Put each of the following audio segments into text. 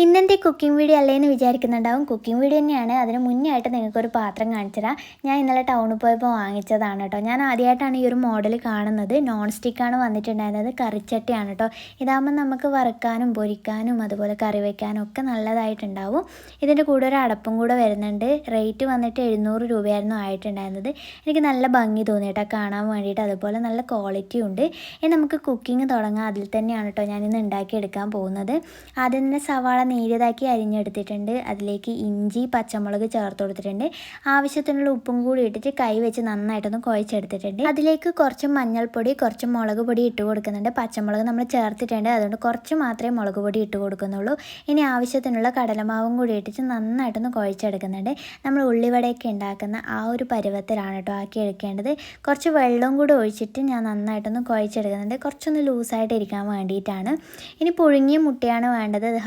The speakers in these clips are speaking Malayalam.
ഇന്നത്തെ കുക്കിംഗ് വീഡിയോ അല്ലേന്ന് വിചാരിക്കുന്നുണ്ടാവും. കുക്കിംഗ് വീഡിയോ തന്നെയാണ്. അതിന് മുന്നേ ആയിട്ട് നിങ്ങൾക്കൊരു പാത്രം കാണിച്ചുതരാം. ഞാൻ ഇന്നലെ ടൗണിൽ പോയപ്പോൾ വാങ്ങിച്ചതാണ് കേട്ടോ. ഞാൻ ആദ്യമായിട്ടാണ് ഈ ഒരു മോഡൽ കാണുന്നത്. നോൺ സ്റ്റിക്കാണ് വന്നിട്ടുണ്ടായിരുന്നത്. കറിച്ചട്ടിയാണ് കേട്ടോ. ഇതാകുമ്പോൾ നമുക്ക് വറുക്കാനും പൊരിക്കാനും അതുപോലെ കറി വയ്ക്കാനും ഒക്കെ നല്ലതായിട്ടുണ്ടാവും. ഇതിന്റെ കൂടെ ഒരു അടപ്പും കൂടെ വരുന്നുണ്ട്. റേറ്റ് വന്നിട്ട് എഴുന്നൂറ് രൂപയായിരുന്നു ആയിട്ടുണ്ടായിരുന്നത്. എനിക്ക് നല്ല ഭംഗി തോന്നി കേട്ടോ. കാണാൻ വേണ്ടിയിട്ട് അതുപോലെ നല്ല ക്വാളിറ്റി ഉണ്ട്. ഇനി നമുക്ക് കുക്കിംഗ് തുടങ്ങാം. അതിൽ തന്നെയാണ് കേട്ടോ ഞാനിന്ന് ഉണ്ടാക്കിയെടുക്കാൻ പോകുന്നത്. ആദ്യം തന്നെ സവാള നേരിയതാക്കി അരിഞ്ഞെടുത്തിട്ടുണ്ട്. അതിലേക്ക് ഇഞ്ചി പച്ചമുളക് ചേർത്ത് കൊടുത്തിട്ടുണ്ട്. ആവശ്യത്തിനുള്ള ഉപ്പും കൂടി ഇട്ടിട്ട് കൈ വെച്ച് നന്നായിട്ടൊന്ന് കുഴച്ചെടുത്തിട്ടുണ്ട്. അതിലേക്ക് കുറച്ച് മഞ്ഞൾപ്പൊടി കുറച്ച് മുളക് പൊടി ഇട്ട് കൊടുക്കുന്നുണ്ട്. പച്ചമുളക് നമ്മൾ ചേർത്തിട്ടുണ്ട്. അതുകൊണ്ട് കുറച്ച് മാത്രമേ മുളക് പൊടി ഇട്ട് കൊടുക്കുന്നുള്ളൂ. ഇനി ആവശ്യത്തിനുള്ള കടലമാവും കൂടി ഇട്ടിട്ട് നന്നായിട്ടൊന്ന് കുഴച്ചെടുക്കുന്നുണ്ട്. നമ്മൾ ഉള്ളിവടയൊക്കെ ഉണ്ടാക്കുന്ന ആ ഒരു പരുവത്തിലാണ് കേട്ടോ ആക്കി എടുക്കേണ്ടത്. കുറച്ച് വെള്ളവും കൂടി ഒഴിച്ചിട്ട് ഞാൻ നന്നായിട്ടൊന്ന് കുഴച്ചെടുക്കുന്നുണ്ട്. കുറച്ചൊന്ന് ലൂസായിട്ട് ഇരിക്കാൻ വേണ്ടിയിട്ടാണ്. ഇനി പുഴുങ്ങിയ മുട്ടയാണ് വേണ്ടത്. അത്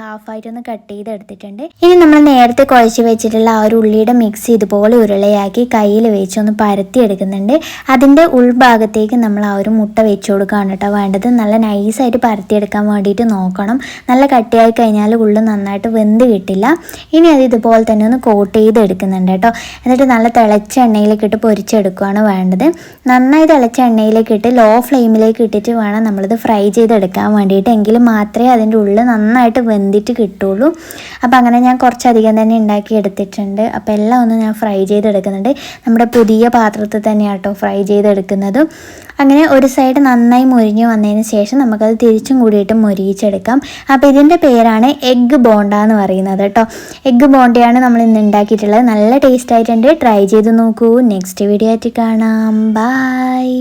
ഹാഫായിട്ടൊന്ന് കട്ട് ചെയ്തെടുത്തിട്ടുണ്ട്. ഇനി നമ്മൾ നേരത്തെ കുഴച്ച് വെച്ചിട്ടുള്ള ആ ഒരു ഉള്ളിയുടെ മിക്സ് ഇതുപോലെ ഉരുളയാക്കി കയ്യിൽ വെച്ചൊന്ന് പരത്തി എടുക്കുന്നുണ്ട്. അതിന്റെ ഉൾഭാഗത്തേക്ക് നമ്മൾ ആ ഒരു മുട്ട വെച്ച് കൊടുക്കുകയാണ് കേട്ടോ വേണ്ടത്. നല്ല നൈസായിട്ട് പരത്തിയെടുക്കാൻ വേണ്ടിയിട്ട് നോക്കണം. നല്ല കട്ടിയായി കഴിഞ്ഞാൽ ഉള്ളു നന്നായിട്ട് വെന്ത് കിട്ടില്ല. ഇനി അത് ഇതുപോലെ തന്നെ ഒന്ന് കോട്ട് ചെയ്ത് എടുക്കുന്നുണ്ട് കേട്ടോ. എന്നിട്ട് നല്ല തിളച്ച എണ്ണയിലേക്ക് ഇട്ട് പൊരിച്ചെടുക്കുകയാണ് വേണ്ടത്. നന്നായി തിളച്ച എണ്ണയിലേക്ക് ഇട്ട് ലോ ഫ്ലെയിമിലേക്ക് ഇട്ടിട്ട് വേണം നമ്മളിത് ഫ്രൈ ചെയ്തെടുക്കാൻ വേണ്ടിയിട്ട്. എങ്കിൽ മാത്രമേ അതിന്റെ ഉള്ളിൽ നന്നായിട്ട് വെന്തിട്ട് കിട്ടുള്ളൂ അപ്പോൾ അങ്ങനെ ഞാൻ കുറച്ചധികം തന്നെ ഉണ്ടാക്കി എടുത്തിട്ടുണ്ട്. അപ്പോൾ എല്ലാം ഒന്ന് ഞാൻ ഫ്രൈ ചെയ്തെടുക്കുന്നുണ്ട്. നമ്മുടെ പുതിയ പാത്രത്തിൽ തന്നെയാണ് കേട്ടോ ഫ്രൈ ചെയ്തെടുക്കുന്നതും. അങ്ങനെ ഒരു സൈഡ് നന്നായി മുരിഞ്ഞ് വന്നതിന് ശേഷം നമുക്കത് തിരിച്ചും കൂടിയിട്ട് മുരിയിച്ചെടുക്കാം. അപ്പോൾ ഇതിന്റെ പേരാണ് എഗ്ഗ് ബോണ്ട എന്ന് പറയുന്നത് കേട്ടോ. എഗ്ഗ് ബോണ്ടയാണ് നമ്മൾ ഇന്ന് ഉണ്ടാക്കിയിട്ടുള്ളത്. നല്ല ടേസ്റ്റ് ആയിട്ടുണ്ട്. ട്രൈ ചെയ്ത് നോക്കൂ. നെക്സ്റ്റ് വീഡിയോ ആയിട്ട് കാണാം. ബായ്